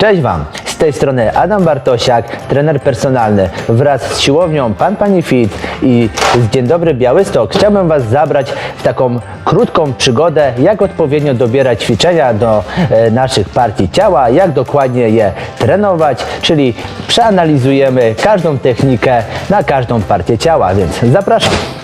Cześć Wam! Z tej strony Adam Bartosiak, trener personalny. Wraz z siłownią Pan Pani Fit i z Dzień Dobry Białystok chciałbym Was zabrać w taką krótką przygodę, jak odpowiednio dobierać ćwiczenia do e, naszych partii ciała, jak dokładnie je trenować, czyli przeanalizujemy każdą technikę na każdą partię ciała, więc zapraszam.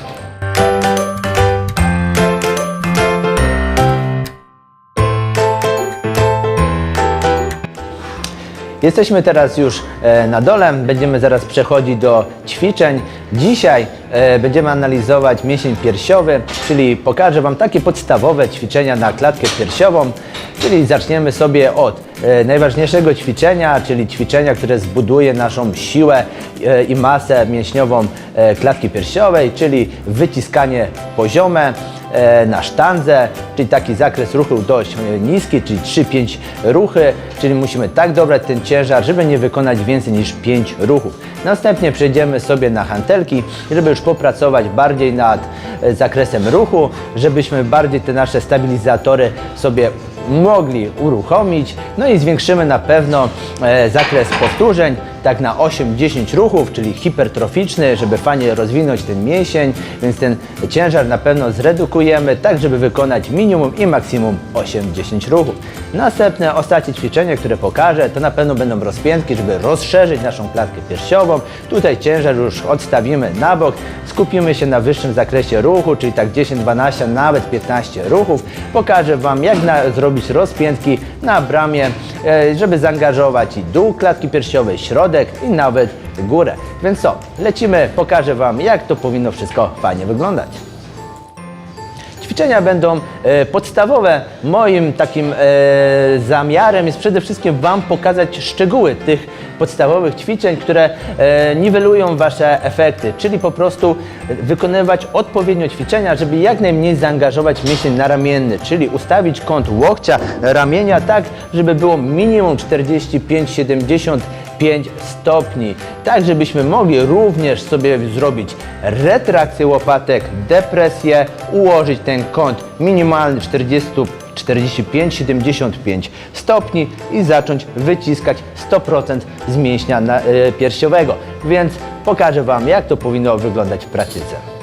Jesteśmy teraz już e, na dole, będziemy zaraz przechodzić do ćwiczeń. Dzisiaj e, będziemy analizować mięsień piersiowy, czyli pokażę Wam takie podstawowe ćwiczenia na klatkę piersiową, czyli zaczniemy sobie od e, najważniejszego ćwiczenia, czyli ćwiczenia, które zbuduje naszą siłę i masę mięśniową klatki piersiowej, czyli wyciskanie poziome na sztandze, czyli taki zakres ruchu dość e, niski, czyli 3-5 ruchy, czyli musimy tak dobrać ten ciężar, żeby nie wykonać więcej niż 5 ruchów. Następnie przejdziemy sobie na hantelki, żeby już popracować bardziej nad e, zakresem ruchu, żebyśmy bardziej te nasze stabilizatory sobie mogli uruchomić. No i zwiększymy na pewno e, zakres powtórzeń, tak na 8-10 ruchów, czyli hipertroficzny, żeby fajnie rozwinąć ten mięsień, więc ten ciężar na pewno zredukujemy, tak żeby wykonać minimum i maksimum 8-10 ruchów. Następne, ostatnie ćwiczenie, które pokażę, to na pewno będą rozpiętki, żeby rozszerzyć naszą klatkę piersiową. Tutaj ciężar już odstawimy na bok, skupimy się na wyższym zakresie ruchu, czyli tak 10, 12, nawet 15 ruchów. Pokażę Wam, jak na, zrobić rozpiętki na bramie, e, żeby zaangażować i dół klatki piersiowej, środek i nawet górę. Więc co, lecimy, pokażę Wam, jak to powinno wszystko fajnie wyglądać. Ćwiczenia będą e, podstawowe. Moim takim e, zamiarem jest przede wszystkim Wam pokazać szczegóły tych podstawowych ćwiczeń, które e, niwelują Wasze efekty, czyli po prostu wykonywać odpowiednio ćwiczenia, żeby jak najmniej zaangażować mięsień naramienny, czyli ustawić kąt łokcia, ramienia tak, żeby było minimum 45-70 5 stopni. Tak, żebyśmy mogli również sobie zrobić retrakcję łopatek, depresję, ułożyć ten kąt minimalny 40 45-75 stopni i zacząć wyciskać 100% z mięśnia na, e, piersiowego. Więc pokażę Wam, jak to powinno wyglądać w praktyce.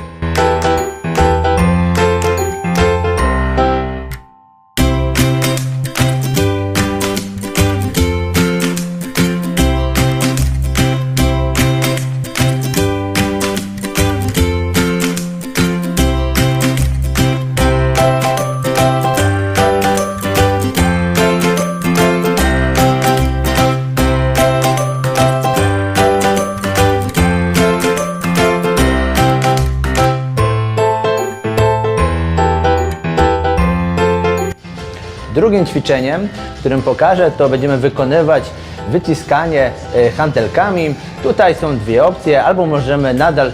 Drugim ćwiczeniem, którym pokażę, to będziemy wykonywać wyciskanie e, hantelkami. Tutaj są dwie opcje, albo możemy nadal e,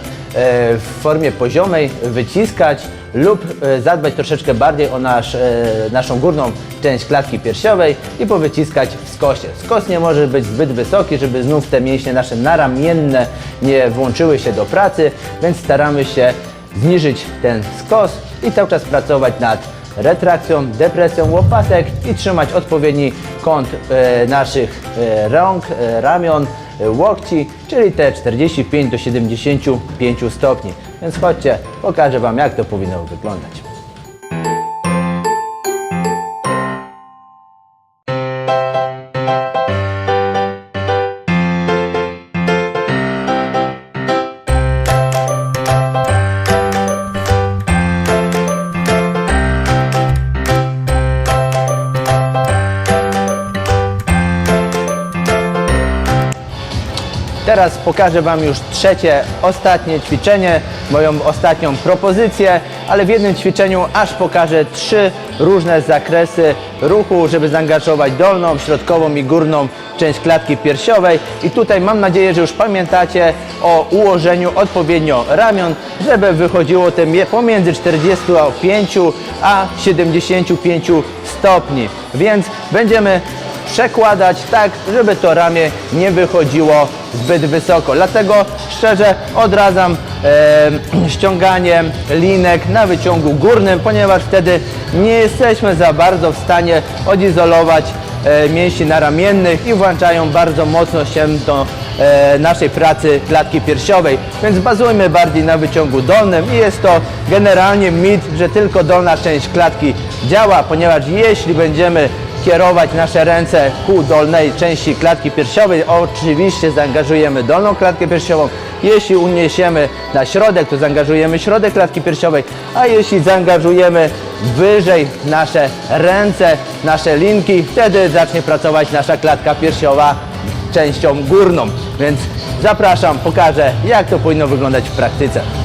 w formie poziomej wyciskać lub e, zadbać troszeczkę bardziej o nasz, naszą górną część klatki piersiowej i powyciskać w skosie. Skos nie może być zbyt wysoki, żeby znów te mięśnie nasze naramienne nie włączyły się do pracy, więc staramy się zniżyć ten skos i cały czas pracować nad retrakcją, depresją łopatek i trzymać odpowiedni kąt e, naszych e, rąk, e, ramion, łokci, czyli te 45 do 75 stopni. Więc chodźcie, pokażę Wam jak to powinno wyglądać. Teraz pokażę Wam już trzecie, ostatnie ćwiczenie, moją ostatnią propozycję, ale w jednym ćwiczeniu aż pokażę trzy różne zakresy ruchu, żeby zaangażować dolną, środkową i górną część klatki piersiowej. I tutaj mam nadzieję, że już pamiętacie o ułożeniu odpowiednio ramion, żeby wychodziło te pomiędzy 45 a 75 stopni. Więc będziemy przekładać tak, żeby to ramię nie wychodziło zbyt wysoko. Dlatego szczerze odradzam e, ściąganie linek na wyciągu górnym, ponieważ wtedy nie jesteśmy za bardzo w stanie odizolować e, mięśni naramiennych i włączają bardzo mocno się do e, naszej pracy klatki piersiowej, więc bazujmy bardziej na wyciągu dolnym i jest to generalnie mit, że tylko dolna część klatki działa, ponieważ jeśli będziemy kierować nasze ręce ku dolnej części klatki piersiowej, oczywiście zaangażujemy dolną klatkę piersiową, jeśli uniesiemy na środek, to zaangażujemy środek klatki piersiowej, a jeśli zaangażujemy wyżej nasze ręce, nasze linki, wtedy zacznie pracować nasza klatka piersiowa częścią górną. Więc zapraszam, pokażę jak to powinno wyglądać w praktyce.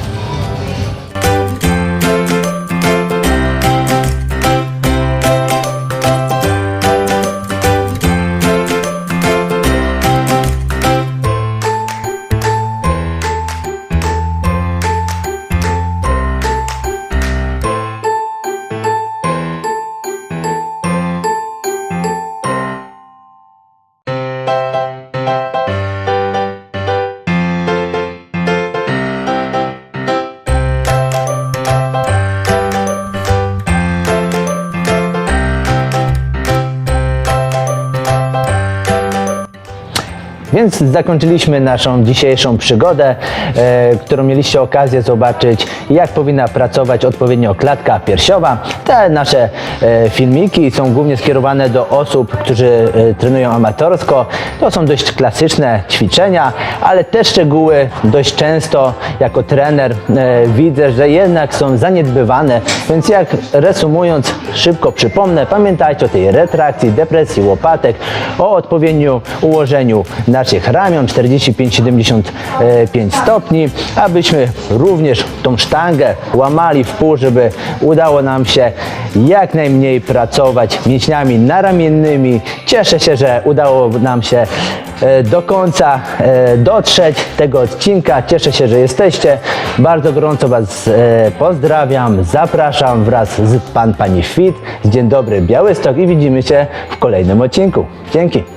Więc zakończyliśmy naszą dzisiejszą przygodę, e, którą mieliście okazję zobaczyć, jak powinna pracować odpowiednio klatka piersiowa. Te nasze e, filmiki są głównie skierowane do osób, którzy e, trenują amatorsko. To są dość klasyczne ćwiczenia, ale te szczegóły dość często jako trener e, widzę, że jednak są zaniedbywane. Więc jak resumując, szybko przypomnę, pamiętajcie o tej retrakcji, depresji łopatek, o odpowiedniu ułożeniu naszych ramion 45-75 stopni, abyśmy również tą sztangę łamali w pół, żeby udało nam się jak najmniej pracować mięśniami naramiennymi. Cieszę się, że udało nam się e, do końca e, dotrzeć tego odcinka. Cieszę się, że jesteście. Bardzo gorąco Was e, pozdrawiam. Zapraszam wraz z Pan Pani Fit. Dzień dobry Białystok i widzimy się w kolejnym odcinku. Dzięki.